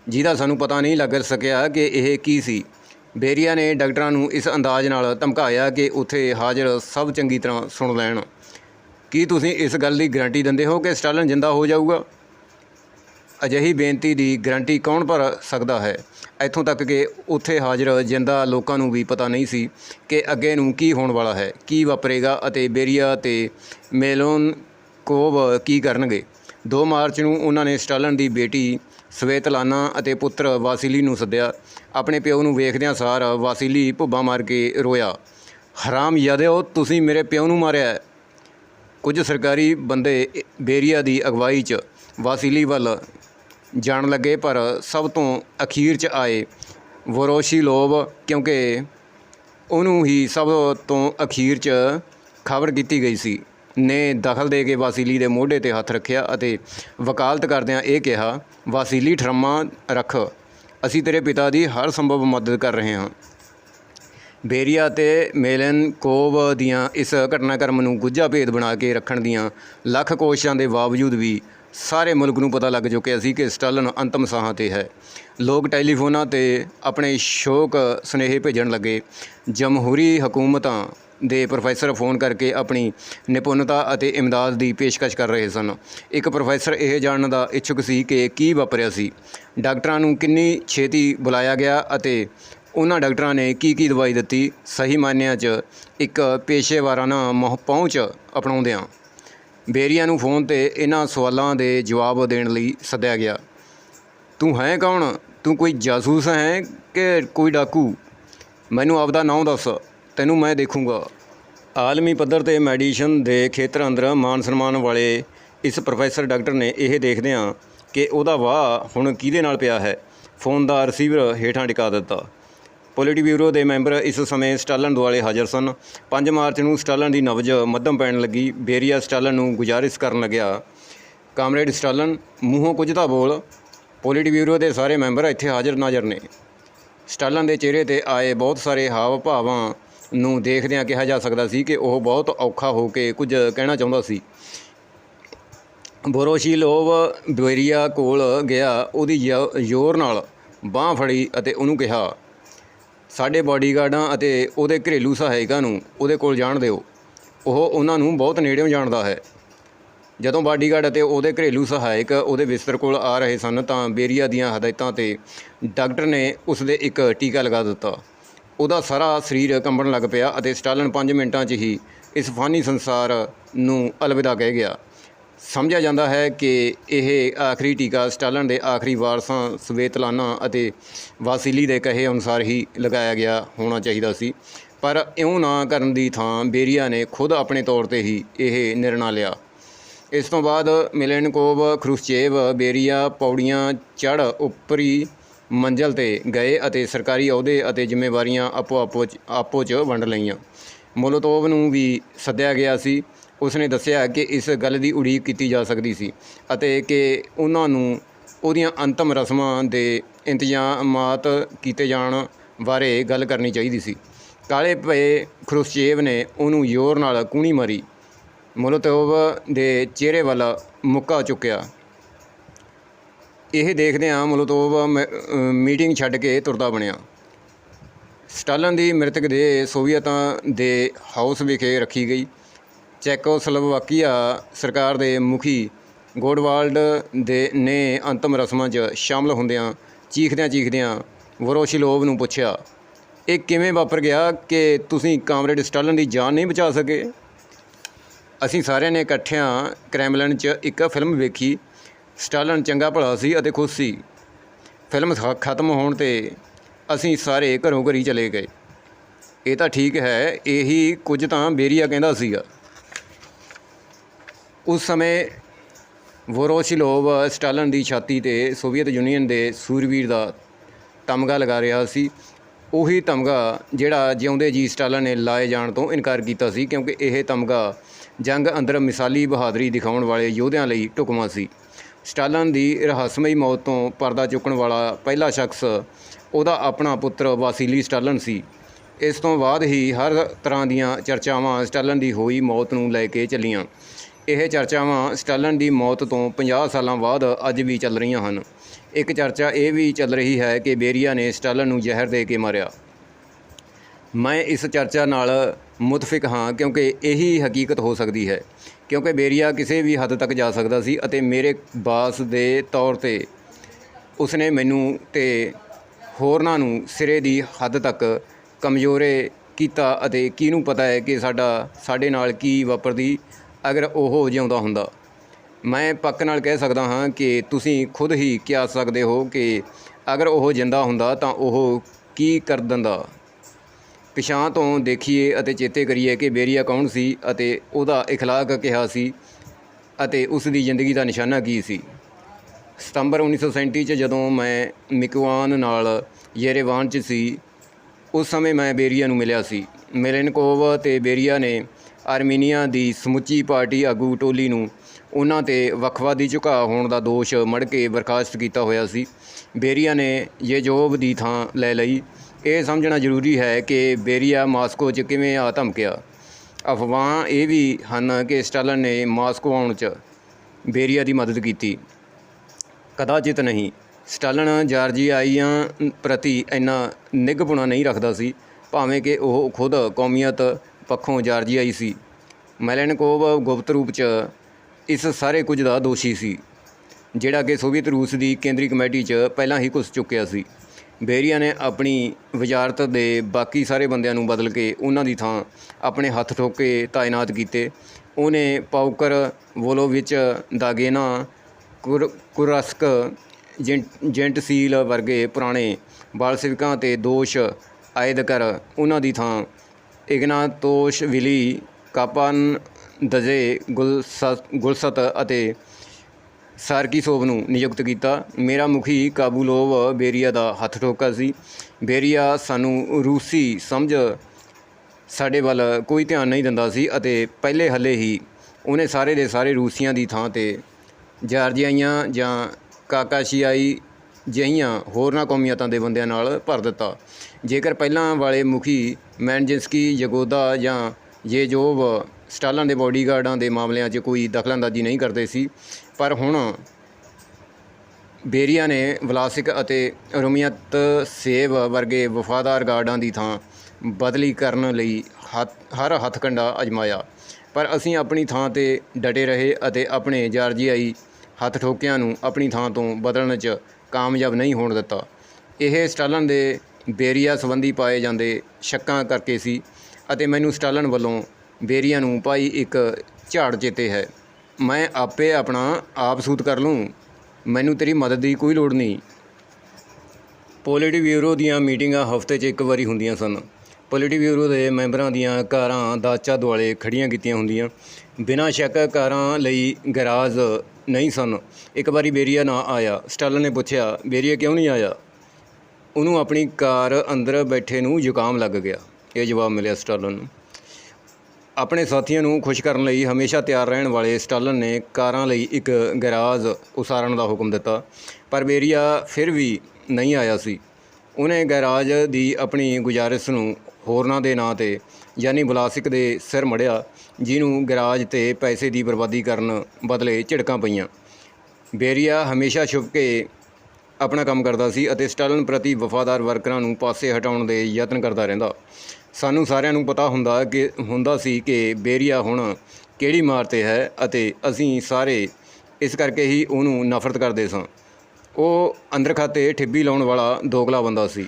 ਜਿਹਦਾ ਸਾਨੂੰ ਪਤਾ ਨਹੀਂ ਲੱਗ ਸਕਿਆ ਕਿ ਇਹ ਕੀ ਸੀ। ਬੇਰੀਆ ਨੇ ਡਾਕਟਰਾਂ ਨੂੰ ਇਸ ਅੰਦਾਜ਼ ਨਾਲ ਧਮਕਾਇਆ ਕਿ ਉੱਥੇ ਹਾਜ਼ਰ ਸਭ ਚੰਗੀ ਤਰ੍ਹਾਂ ਸੁਣ ਲੈਣ। ਕੀ ਤੁਸੀਂ ਇਸ ਗੱਲ ਦੀ ਗਾਰੰਟੀ ਦਿੰਦੇ ਹੋ ਕਿ ਸਟਾਲਨ ਜਿੰਦਾ ਹੋ ਜਾਊਗਾ? ਅਜਿਹੀ ਬੇਨਤੀ ਦੀ ਗਾਰੰਟੀ ਕੌਣ ਭਰ ਸਕਦਾ ਹੈ? ਇੱਥੋਂ ਤੱਕ ਕਿ ਉੱਥੇ ਹਾਜ਼ਰ ਜਿੰਦਾ ਲੋਕਾਂ ਨੂੰ ਵੀ ਪਤਾ ਨਹੀਂ ਸੀ ਕਿ ਅੱਗੇ ਨੂੰ ਕੀ ਹੋਣ ਵਾਲਾ ਹੈ, ਕੀ ਵਾਪਰੇਗਾ ਅਤੇ ਬੇਰੀਆ ਤੇ ਮੇਲੋਨ ਕੋਵ ਕੀ ਕਰਨਗੇ। 2 ਮਾਰਚ ਨੂੰ ਉਹਨਾਂ ਨੇ ਸਟਾਲਨ ਦੀ ਬੇਟੀ ਸਵੇਤਲਾਨਾ ਅਤੇ ਪੁੱਤਰ ਵਾਸਿਲੀ ਨੂੰ ਸੱਦਿਆ। ਆਪਣੇ ਪਿਓ ਨੂੰ ਵੇਖਦਿਆਂ ਸਾਰ ਵਾਸਿਲੀ ਭੁੱਬਾ ਮਾਰ ਕੇ ਰੋਇਆ, ਹਰਾਮ ਯਾਦਿਓ, ਤੁਸੀਂ ਮੇਰੇ ਪਿਓ ਨੂੰ ਮਾਰਿਆ ਕੁਝ ਸਰਕਾਰੀ ਬੰਦੇ ਬੇਰੀਆ ਦੀ ਅਗਵਾਈ 'ਚ ਵਾਸਿਲੀ ਵੱਲ ਜਾਣ ਲੱਗੇ, ਪਰ ਸਭ ਤੋਂ ਅਖੀਰ 'ਚ ਆਏ ਵੋਰੋਸ਼ੀਲੋਵ ਕਿਉਂਕਿ ਉਹਨੂੰ ਹੀ ਸਭ ਤੋਂ ਅਖੀਰ 'ਚ ਖਬਰ ਕੀਤੀ ਗਈ ਸੀ। ਨੇ ਦਖਲ ਦੇ ਕੇ ਵਾਸੀਲੀ ਦੇ ਮੋਢੇ ਤੇ ਹੱਥ ਰੱਖਿਆ ਅਤੇ ਵਕਾਲਤ ਕਰਦਿਆਂ ਇਹ ਕਿਹਾ, ਵਾਸੀਲੀ ਠਰਮਾ ਰੱਖ, ਅਸੀਂ ਤੇਰੇ ਪਿਤਾ ਦੀ ਹਰ ਸੰਭਵ ਮਦਦ ਕਰ ਰਹੇ ਹਾਂ। ਬੇਰੀਆ ਤੇ ਮੇਲਨਕੋਵ ਦੀਆਂ ਇਸ ਘਟਨਾਕ੍ਰਮ ਨੂੰ ਗੁੱਝਾ ਭੇਦ ਬਣਾ ਕੇ ਰੱਖਣ ਦੀਆਂ ਲੱਖ ਕੋਸ਼ਿਸ਼ਾਂ ਦੇ ਬਾਵਜੂਦ ਵੀ ਸਾਰੇ ਮੁਲਕ ਨੂੰ ਪਤਾ ਲੱਗ ਚੁੱਕਿਆ ਸੀ ਕਿ ਸਟਾਲਨ ਅੰਤਮ ਸਾਹਾਂ ਤੇ ਹੈ। ਲੋਕ ਟੈਲੀਫੋਨਾਂ ਤੇ ਆਪਣੇ ਸ਼ੋਕ ਸੁਨੇਹੇ ਭੇਜਣ ਲੱਗੇ। ਜਮਹੂਰੀ ਹਕੂਮਤਾਂ ਦੇ ਪ੍ਰੋਫੈਸਰ ਫੋਨ ਕਰਕੇ ਆਪਣੀ ਨਿਪੁੰਨਤਾ ਅਤੇ ਇਮਦਾਦ ਦੀ ਪੇਸ਼ਕਸ਼ ਕਰ ਰਹੇ ਸਨ। ਇੱਕ ਪ੍ਰੋਫੈਸਰ ਇਹ ਜਾਣਨ ਦਾ ਇੱਛੁਕ ਸੀ ਕਿ ਕੀ ਵਾਪਰਿਆ ਸੀ। ਡਾਕਟਰਾਂ ਨੂੰ ਕਿੰਨੀ ਛੇਤੀ ਬੁਲਾਇਆ ਗਿਆ ਅਤੇ ਉਹਨਾਂ ਡਾਕਟਰਾਂ ਨੇ ਕੀ ਕੀ ਦਵਾਈ ਦਿੱਤੀ, ਸਹੀ ਮਾਨਿਆਂ 'ਚ ਇੱਕ ਪੇਸ਼ੇਵਾਰਾਨਾ ਮੋਹ ਪਹੁੰਚ ਅਪਣਾਉਂਦਿਆਂ ਬੇਰੀਆ ਨੂੰ ਫੋਨ ਤੇ ਇਹਨਾਂ ਸਵਾਲਾਂ ਦੇ ਜਵਾਬ ਦੇਣ ਲਈ ਸੱਦਿਆ ਗਿਆ। ਤੂੰ ਹੈ ਕੌਣ? ਤੂੰ ਕੋਈ ਜਾਸੂਸ ਹੈ ਕਿ ਕੋਈ ਡਾਕੂ? ਮੈਨੂੰ ਆਪਦਾ ਨਾਮ ਦੱਸ। ਤੈਨੂੰ ਮੈਂ ਦੇਖੂੰਗਾ। ਆਲਮੀ ਪੱਧਰ ਤੇ ਮੈਡੀਸਨ ਦੇ ਖੇਤਰ ਅੰਦਰ ਮਾਨ ਸਨਮਾਨ ਵਾਲੇ ਇਸ ਪ੍ਰੋਫੈਸਰ ਡਾਕਟਰ ਨੇ ਇਹ ਦੇਖਦਿਆਂ ਕਿ ਉਹਦਾ ਵਾਹ ਹੁਣ ਕਿਹਦੇ ਨਾਲ ਪਿਆ ਹੈ? ਫੋਨ ਦਾ ਰਿਸੀਵਰ ਹੇਠਾਂ ਟਿਕਾ ਦਿੱਤਾ। ਪੋਲਿਟੀ ਬਿਊਰੋ ਦੇ ਮੈਂਬਰ ਇਸ ਸਮੇਂ ਸਟਾਲਨ ਦੁਆਲੇ ਹਾਜ਼ਰ ਸਨ। 5 ਮਾਰਚ ਨੂੰ ਸਟਾਲਨ ਦੀ ਨਵਜ਼ ਮੱਧਮ ਪੈਣ ਲੱਗੀ। ਬੇਰੀਆ ਸਟਾਲਨ ਨੂੰ ਗੁਜ਼ਾਰਿਸ਼ ਕਰਨ ਲੱਗਿਆ। ਕਾਮਰੇਡ ਸਟਾਲਨ, ਮੂੰਹੋਂ ਕੁਝ ਤਾਂ ਬੋਲ। ਪੋਲਿਟੀ ਬਿਊਰੋ ਦੇ ਸਾਰੇ ਮੈਂਬਰ ਇੱਥੇ ਹਾਜ਼ਰ ਨਾਜ਼ਰ ਨੇ। ਸਟਾਲਨ ਦੇ ਚਿਹਰੇ ਤੇ ਆਏ ਬਹੁਤ ਸਾਰੇ ਹਾਵ ਭਾਵਾਂ ਨੂੰ ਦੇਖਦਿਆਂ ਕਿਹਾ ਜਾ ਸਕਦਾ ਸੀ ਕਿ ਉਹ ਬਹੁਤ ਔਖਾ ਹੋ ਕੇ ਕੁਝ ਕਹਿਣਾ ਚਾਹੁੰਦਾ ਸੀ। ਬੋਰੋਸ਼ੀਲੋਵ ਬੇਰੀਆ ਕੋਲ ਗਿਆ, ਉਹਦੀ ਜ਼ੋਰ ਨਾਲ ਬਾਹ ਫੜੀ ਅਤੇ ਉਹਨੂੰ ਕਿਹਾ, ਸਾਡੇ ਬਾਡੀਗਾਰਡਾਂ ਅਤੇ ਉਹਦੇ ਘਰੇਲੂ ਸਹਾਇਕਾਂ ਨੂੰ ਉਹਦੇ ਕੋਲ ਜਾਣ ਦਿਓ। ਉਹ ਉਹਨਾਂ ਨੂੰ ਬਹੁਤ ਨੇੜਿਓਂ ਜਾਣਦਾ ਹੈ। ਜਦੋਂ ਬਾਡੀਗਾਰਡ ਅਤੇ ਉਹਦੇ ਘਰੇਲੂ ਸਹਾਇਕ ਉਹਦੇ ਬਿਸਤਰ ਕੋਲ ਆ ਰਹੇ ਸਨ, ਤਾਂ ਬੇਰੀਆ ਦੀਆਂ ਹਦਾਇਤਾਂ ਤੇ ਡਾਕਟਰ ਨੇ ਉਸ ਦੇ ਇੱਕ ਟੀਕਾ ਲਗਾ ਦਿੱਤਾ। ਉਹਦਾ ਸਾਰਾ ਸਰੀਰ ਕੰਬਣ ਲੱਗ ਪਿਆ ਅਤੇ ਸਟਾਲਨ 5 ਮਿੰਟਾਂ 'ਚ ਹੀ ਇਸ ਫਾਨੀ ਸੰਸਾਰ ਨੂੰ ਅਲਵਿਦਾ ਕਹਿ ਗਿਆ। ਸਮਝਿਆ ਜਾਂਦਾ ਹੈ ਕਿ ਇਹ ਆਖਰੀ ਟੀਕਾ ਸਟਾਲਨ ਦੇ ਆਖਰੀ ਵਾਰਸਾਂ, ਸਵੇਤਲਾਨਾ ਅਤੇ ਵਾਸੀਲੀ ਦੇ ਕਹੇ ਅਨੁਸਾਰ ਹੀ ਲਗਾਇਆ ਗਿਆ ਹੋਣਾ ਚਾਹੀਦਾ ਸੀ। ਪਰ ਇਉਂ ਨਾ ਕਰਨ ਦੀ ਥਾਂ ਬੇਰੀਆ ਨੇ ਖੁਦ ਆਪਣੇ ਤੌਰ ਤੇ ਹੀ ਇਹ ਨਿਰਣਾ ਲਿਆ। ਇਸ ਤੋਂ ਬਾਅਦ ਮਿਲਨਕੋਵ, ਖਰੁਸ਼ਚੇਵ, ਬੇਰੀਆ, ਪੌੜੀਆਂ, ਚੜ੍ਹ ਉੱਪਰੀ ਮੰਜ਼ਲ ਤੇ ਗਏ ਅਤੇ ਸਰਕਾਰੀ ਅਹੁਦੇ ਅਤੇ ਜ਼ਿੰਮੇਵਾਰੀਆਂ ਆਪੋ ਆਪੋ 'ਚ ਆਪੋ 'ਚ ਵੰਡ ਲਈਆਂ। ਮੋਲੋਤੋਵ ਨੂੰ ਵੀ ਸੱਦਿਆ ਗਿਆ ਸੀ। ਉਸਨੇ ਦੱਸਿਆ ਕਿ ਇਸ ਗੱਲ ਦੀ ਉਡੀਕ ਕੀਤੀ ਜਾ ਸਕਦੀ ਸੀ ਅਤੇ ਕਿ ਉਹਨਾਂ ਨੂੰ ਉਹਦੀਆਂ ਅੰਤਮ ਰਸਮਾਂ ਦੇ ਇੰਤਜ਼ਾਮਾਤ ਕੀਤੇ ਜਾਣ ਬਾਰੇ ਗੱਲ ਕਰਨੀ ਚਾਹੀਦੀ ਸੀ। ਕਾਲੇ ਪਏ ਖਰੁਸ਼ਚੇਵ ਨੇ ਉਹਨੂੰ ਜ਼ੋਰ ਨਾਲ ਕੂਣੀ ਮਾਰੀ। ਮੋਲੋਤੋਵ ਦੇ ਚਿਹਰੇ ਵੱਲ ਮੁੱਕਾ ਚੁੱਕਿਆ। ਇਹ ਦੇਖਦਿਆਂ ਮੋਲੋਤੋਵ ਮ- ਮੀਟਿੰਗ ਛੱਡ ਕੇ ਤੁਰਦਾ ਬਣਿਆ। ਸਟਾਲਨ ਦੀ ਮ੍ਰਿਤਕ ਦੇ ਸੋਵੀਅਤਾਂ ਦੇ ਹਾਊਸ ਵਿਖੇ ਰੱਖੀ ਗਈ। ਚੈਕੋਸਲੋਵਾਕੀਆ ਸਰਕਾਰ ਦੇ ਮੁਖੀ ਗੋਡਵਾਲਡ ਦੇ ਨੇ ਅੰਤਮ ਰਸਮਾਂ 'ਚ ਸ਼ਾਮਲ ਹੁੰਦਿਆਂ ਚੀਖਦਿਆਂ ਚੀਖਦਿਆਂ ਵਰੋਸ਼ਿਲੋਵ ਨੂੰ ਪੁੱਛਿਆ, ਇਹ ਕਿਵੇਂ ਵਾਪਰ ਗਿਆ ਕਿ ਤੁਸੀਂ ਕਾਮਰੇਡ ਸਟਾਲਨ ਦੀ ਜਾਨ ਨਹੀਂ ਬਚਾ ਸਕੇ? ਅਸੀਂ ਸਾਰਿਆਂ ਨੇ ਇਕੱਠਿਆਂ ਕ੍ਰੈਮਲਨ 'ਚ ਇੱਕ ਫਿਲਮ ਵੇਖੀ। ਸਟਾਲਨ ਚੰਗਾ ਭਲਾ ਸੀ ਅਤੇ ਖੁਸ਼ ਸੀ। ਫਿਲਮ ਖ- ਖਤਮ ਹੋਣ ਤੇ ਅਸੀਂ ਸਾਰੇ ਘਰੋਂ ਘਰੀ ਚਲੇ ਗਏ। ਇਹ ਤਾਂ ਠੀਕ ਹੈ, ਇਹੀ ਕੁਝ ਤਾਂ ਬੇਰੀਆ ਕਹਿੰਦਾ ਸੀਗਾ। ਉਸ ਸਮੇਂ ਵੋਰੋਸ਼ਿਲੋਵ ਸਟਾਲਨ ਦੀ ਛਾਤੀ ਤੇ ਸੋਵੀਅਤ ਯੂਨੀਅਨ ਦੇ ਸੂਰਵੀਰ ਦਾ ਤਮਗਾ ਲਗਾ ਰਿਹਾ ਸੀ। ਉਹੀ ਤਮਗਾ ਜਿਹੜਾ ਜਿਉਂਦੇ ਜੀ ਸਟਾਲਨ ਨੇ ਲਾਏ ਜਾਣ ਤੋਂ ਇਨਕਾਰ ਕੀਤਾ ਸੀ, ਕਿਉਂਕਿ ਇਹ ਤਮਗਾ ਜੰਗ ਅੰਦਰ ਮਿਸਾਲੀ ਬਹਾਦਰੀ ਦਿਖਾਉਣ ਵਾਲੇ ਯੋਧਿਆਂ ਲਈ ਢੁਕਵਾਂ ਸੀ। ਸਟਾਲਨ ਦੀ ਰਹੱਸਮਈ ਮੌਤ ਤੋਂ ਪਰਦਾ ਚੁੱਕਣ ਵਾਲਾ ਪਹਿਲਾ ਸ਼ਖਸ ਉਹਦਾ ਆਪਣਾ ਪੁੱਤਰ ਵਾਸੀਲੀ ਸਟਾਲਨ ਸੀ। ਇਸ ਤੋਂ ਬਾਅਦ ਹੀ ਹਰ ਤਰ੍ਹਾਂ ਦੀਆਂ ਚਰਚਾਵਾਂ ਸਟਾਲਨ ਦੀ ਹੋਈ ਮੌਤ ਨੂੰ ਲੈ ਕੇ ਚੱਲੀਆਂ। ਇਹ ਚਰਚਾਵਾਂ ਸਟਾਲਨ ਦੀ ਮੌਤ ਤੋਂ 50 ਸਾਲਾਂ ਬਾਅਦ ਅੱਜ ਵੀ ਚੱਲ ਰਹੀਆਂ ਹਨ। ਇੱਕ ਚਰਚਾ ਇਹ ਵੀ ਚੱਲ ਰਹੀ ਹੈ ਕਿ ਬੇਰੀਆ ਨੇ ਸਟਾਲਨ ਨੂੰ ਜ਼ਹਿਰ ਦੇ ਕੇ ਮਾਰਿਆ। ਮੈਂ ਇਸ ਚਰਚਾ ਨਾਲ ਮੁਤਫਿਕ ਹਾਂ ਕਿਉਂਕਿ ਇਹੀ ਹਕੀਕਤ ਹੋ ਸਕਦੀ ਹੈ। ਕਿਉਂਕਿ ਬੇਰੀਆ ਕਿਸੇ ਵੀ ਹੱਦ ਤੱਕ ਜਾ ਸਕਦਾ ਸੀ ਅਤੇ ਮੇਰੇ ਬਾਸ ਦੇ ਤੌਰ ਤੇ ਉਸਨੇ ਮੈਨੂੰ ਤੇ ਹੋਰਨਾਂ ਨੂੰ ਸਿਰੇ ਦੀ ਹੱਦ ਤੱਕ ਕਮਜ਼ੋਰੇ ਕੀਤਾ ਅਤੇ ਕਿਹਨੂੰ ਪਤਾ ਹੈ ਕਿ ਸਾਡਾ, ਸਾਡੇ ਨਾਲ ਕੀ ਵਾਪਰਦੀ, ਅਗਰ ਉਹ ਜਿਉਂਦਾ ਹੁੰਦਾ। ਮੈਂ ਪੱਕ ਨਾਲ ਕਹਿ ਸਕਦਾ ਹਾਂ ਕਿ ਤੁਸੀਂ ਖੁਦ ਹੀ ਕਿਹਾ ਸਕਦੇ ਹੋ ਕਿ ਅਗਰ ਉਹ ਜਿੰਦਾ ਹੁੰਦਾ ਤਾਂ ਉਹ ਕੀ ਕਰ ਦਿੰਦਾ। ਪਿਛਾਂ ਤੋਂ ਦੇਖੀਏ ਅਤੇ ਚੇਤੇ ਕਰੀਏ ਕਿ ਬੇਰੀਆ ਕੌਣ ਸੀ ਅਤੇ ਉਹਦਾ اخلاق ਕਿਹਾ ਸੀ ਅਤੇ ਉਸ ਦੀ ਜ਼ਿੰਦਗੀ ਦਾ ਨਿਸ਼ਾਨਾ ਕੀ ਸੀ ਸਤੰਬਰ 1937 ਚ ਜਦੋਂ ਮੈਂ ਮਿਕਵਾਨ ਨਾਲ ਯੇਰੇਵਾਨ ਚ ਸੀ ਉਸ ਸਮੇਂ ਮੈਂ ਬੇਰੀਆ ਨੂੰ ਮਿਲਿਆ ਸੀ ਮਿਲਨਕੋਵ ਤੇ ਬੇਰੀਆ ਨੇ ਆਰਮੀਨੀਆ ਦੀ ਸਮੁੱਚੀ ਪਾਰਟੀ ਆਗੂ ਟੋਲੀ ਨੂੰ ਉਹਨਾਂ ਤੇ ਵੱਖਵਾਦੀ ਝੁਕਾਅ ਹੋਣ ਦਾ ਦੋਸ਼ ਮੜ ਕੇ ਬਰਖਾਸਤ ਕੀਤਾ ਹੋਇਆ ਸੀ ਬੇਰੀਆ ਨੇ ਯੇਜੋਵ ਦੀ ਥਾਂ ਲੈ ਲਈ ਇਹ ਸਮਝਣਾ ਜ਼ਰੂਰੀ ਹੈ ਕਿ ਬੇਰੀਆ ਮਾਸਕੋ 'ਚ ਕਿਵੇਂ ਆ ਧਮਕਿਆ? ਅਫਵਾਹ ਇਹ ਵੀ ਹਨ ਕਿ ਸਟਾਲਨ ਨੇ ਮਾਸਕੋ ਆਉਣ 'ਚ ਬੇਰੀਆ ਦੀ ਮਦਦ ਕੀਤੀ। ਕਦਾਚਿਤ ਨਹੀਂ, ਸਟਾਲਨ ਜਾਰਜੀਆਈਆਂ ਪ੍ਰਤੀ ਇੰਨਾ ਨਿੱਘਪੁਣਾ ਨਹੀਂ ਰੱਖਦਾ ਸੀ, ਭਾਵੇਂ ਕਿ ਉਹ ਖੁਦ ਕੌਮੀਅਤ ਪੱਖੋਂ ਜਾਰਜੀਆਈ ਸੀ। ਮੈਲਨਕੋਵ ਗੁਪਤ ਰੂਪ 'ਚ ਇਸ ਸਾਰੇ ਕੁਝ ਦਾ ਦੋਸ਼ੀ ਸੀ, ਜਿਹੜਾ ਕਿ ਸੋਵੀਅਤ ਰੂਸ ਦੀ ਕੇਂਦਰੀ ਕਮੇਟੀ 'ਚ ਪਹਿਲਾਂ ਹੀ ਘੁਸ ਚੁੱਕਿਆ ਸੀ। ਬੇਰੀਆ ਨੇ ਆਪਣੀ ਵਜ਼ਾਰਤ ਦੇ ਬਾਕੀ ਸਾਰੇ ਬੰਦਿਆਂ ਨੂੰ ਬਦਲ ਕੇ ਉਹਨਾਂ ਦੀ ਥਾਂ ਆਪਣੇ ਹੱਥ ਠੋਕੇ ਤਾਇਨਾਤ ਕੀਤੇ। ਉਹਨੇ ਪਾਉਕਰ, ਵੋਲੋਵਿਚ, ਦਾਗੇਨਾ, ਕੁਰ, ਕੁਰਸਕ ਜੈਂਟ ਜੈਂਟਸੀਲ ਵਰਗੇ ਪੁਰਾਣੇ ਬਾਲਸਿਵਕਾਂ ਤੇ ਦੋਸ਼ ਆਇਦ ਕਰ ਉਹਨਾਂ ਦੀ ਥਾਂ ਇਗਨਾਤੋਸ਼ਵਿਲੀ ਕਾਪਨ ਦਜੇ ਗੁਲਸਤ ਗੁਲਸਤ ਅਤੇ ਸਾਰਕੀਸੋਵ ਨੂੰ ਨਿਯੁਕਤ ਕੀਤਾ। ਮੇਰਾ ਮੁਖੀ ਕਾਬੂਲੋਵ ਬੇਰੀਆ ਦਾ ਹੱਥ ਠੋਕਾ ਸੀ। ਬੇਰੀਆ ਸਾਨੂੰ ਰੂਸੀ ਸਮਝ ਸਾਡੇ ਵੱਲ ਕੋਈ ਧਿਆਨ ਨਹੀਂ ਦਿੰਦਾ ਸੀ ਅਤੇ ਪਹਿਲੇ ਹੱਲੇ ਹੀ ਉਹਨੇ ਸਾਰੇ ਦੇ ਸਾਰੇ ਰੂਸੀਆਂ ਦੀ ਥਾਂ ਤੇ ਜਾਰਜੀਆਈਆਂ ਜਾਂ ਕਾਕਾਸ਼ੀਆਈ ਜਿਹੀਆਂ ਹੋਰਨਾਂ ਕੌਮੀਅਤਾਂ ਦੇ ਬੰਦਿਆਂ ਨਾਲ ਭਰ ਦਿੱਤਾ। ਜੇਕਰ ਪਹਿਲਾਂ ਵਾਲੇ ਮੁਖੀ ਮੈਨਜਿੰਸਕੀ ਯਗੋਦਾ ਜਾਂ ਯੇਜੋਵ ਸਟਾਲਾਂ ਦੇ ਬਾਡੀਗਾਰਡਾਂ ਦੇ ਮਾਮਲਿਆਂ 'ਚ ਕੋਈ ਦਖਲਅੰਦਾਜ਼ੀ ਨਹੀਂ ਕਰਦੇ ਸੀ, ਪਰ ਹੁਣ ਬੇਰੀਆ ਨੇ ਵਲਾਸਿਕ ਅਤੇ ਰੁਮੀਅਤ ਸੇਵ ਵਰਗੇ ਵਫਾਦਾਰ ਗਾਰਡਾਂ ਦੀ ਥਾਂ ਬਦਲੀ ਕਰਨ ਲਈ ਹੱਥ- ਹਰ ਹੱਥਕੰਡਾ ਅਜਮਾਇਆ। ਪਰ ਅਸੀਂ ਆਪਣੀ ਥਾਂ ਤੇ ਡਟੇ ਰਹੇ ਅਤੇ ਆਪਣੇ ਜਾਰਜੀਆਈ ਹੱਥ ਠੋਕਿਆਂ ਨੂੰ ਆਪਣੀ ਥਾਂ ਤੋਂ ਬਦਲਣ 'ਚ ਕਾਮਯਾਬ ਨਹੀਂ ਹੋਣ ਦਿੱਤਾ। ਇਹ ਸਟਾਲਨ ਦੇ ਬੇਰੀਆ ਸੰਬੰਧੀ ਪਾਏ ਜਾਂਦੇ ਸ਼ੱਕਾਂ ਕਰਕੇ ਸੀ ਅਤੇ ਮੈਨੂੰ ਸਟਾਲਨ ਵੱਲੋਂ ਬੇਰੀਆ ਨੂੰ ਭਾਈ ਇੱਕ ਝਾੜ ਚੇਤੇ ਹੈ। ਮੈਂ ਆਪੇ ਆਪਣਾ ਆਪ ਸੂਤ ਕਰ ਲੂੰ। ਮੈਨੂੰ ਤੇਰੀ ਮਦਦ ਦੀ ਕੋਈ ਲੋੜ ਨਹੀਂ। ਪੋਲਿਟੀ ਬਿਊਰੋ ਦੀਆਂ ਮੀਟਿੰਗਾਂ ਹਫ਼ਤੇ 'ਚ ਇੱਕ ਵਾਰੀ ਹੁੰਦੀਆਂ ਸਨ। ਪੋਲਿਟੀ ਬਿਊਰੋ ਦੇ ਮੈਂਬਰਾਂ ਦੀਆਂ ਕਾਰਾਂ ਦਾਚਾ ਦੁਆਲੇ ਖੜੀਆਂ ਕੀਤੀਆਂ ਹੁੰਦੀਆਂ। ਬਿਨਾਂ ਸ਼ੱਕ ਕਾਰਾਂ ਲਈ ਗਰਾਜ ਨਹੀਂ ਸਨ। ਇੱਕ ਵਾਰੀ ਬੇਰੀਆ ਨਾ ਆਇਆ। ਸਟਾਲਨ ਨੇ ਪੁੱਛਿਆ, ਬੇਰੀਆ ਕਿਉਂ ਨਹੀਂ ਆਇਆ? ਉਹਨੂੰ ਆਪਣੀ ਕਾਰ ਅੰਦਰ ਬੈਠੇ ਨੂੰ ਜ਼ੁਕਾਮ ਲੱਗ ਗਿਆ। ਇਹ ਜਵਾਬ ਮਿਲਿਆ ਸਟਾਲਨ ਨੂੰ। ਆਪਣੇ ਸਾਥੀਆਂ ਨੂੰ ਖੁਸ਼ ਕਰਨ ਲਈ ਹਮੇਸ਼ਾ ਤਿਆਰ ਰਹਿਣ ਵਾਲੇ ਸਟਾਲਨ ਨੇ ਕਾਰਾਂ ਲਈ ਇੱਕ ਗੈਰਾਜ ਉਸਾਰਨ ਦਾ ਹੁਕਮ ਦਿੱਤਾ, ਪਰ ਬੇਰੀਆ ਫਿਰ ਵੀ ਨਹੀਂ ਆਇਆ ਸੀ। ਉਹਨੇ ਗੈਰਾਜ ਦੀ ਆਪਣੀ ਗੁਜ਼ਾਰਿਸ਼ ਨੂੰ ਹੋਰਨਾਂ ਦੇ ਨਾਂ ਤੇ, ਯਾਨੀ ਬਲਾਸਿਕ ਦੇ ਸਿਰ ਮੜਿਆ, ਜਿਹਨੂੰ ਗੈਰਾਜ ਤੇ ਪੈਸੇ ਦੀ ਬਰਬਾਦੀ ਕਰਨ ਬਦਲੇ ਝਿੜਕਾਂ ਪਈਆਂ। ਬੇਰੀਆ ਹਮੇਸ਼ਾ ਛੁਪ ਕੇ ਆਪਣਾ ਕੰਮ ਕਰਦਾ ਸੀ ਅਤੇ ਸਟਾਲਨ ਪ੍ਰਤੀ ਵਫਾਦਾਰ ਵਰਕਰਾਂ ਨੂੰ ਪਾਸੇ ਹਟਾਉਣ ਦੇ ਯਤਨ ਕਰਦਾ ਰਹਿੰਦਾ। ਸਾਨੂੰ ਸਾਰਿਆਂ ਨੂੰ ਪਤਾ ਹੁੰਦਾ ਕਿ, ਹੁੰਦਾ ਸੀ ਕਿ ਬੇਰੀਆ ਹੁਣ ਕਿਹੜੀ ਮਾਰ ਤੇ ਹੈ ਅਤੇ ਅਸੀਂ ਸਾਰੇ ਇਸ ਕਰਕੇ ਹੀ ਉਹਨੂੰ ਨਫ਼ਰਤ ਕਰਦੇ ਸਾਂ। ਉਹ ਅੰਦਰ ਖਾਤੇ ਠਿੱਬੀ ਲਾਉਣ ਵਾਲਾ ਦੋਗਲਾ ਬੰਦਾ ਸੀ।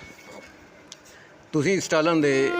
ਤੁਸੀਂ ਸਟਾਲਨ ਦੇ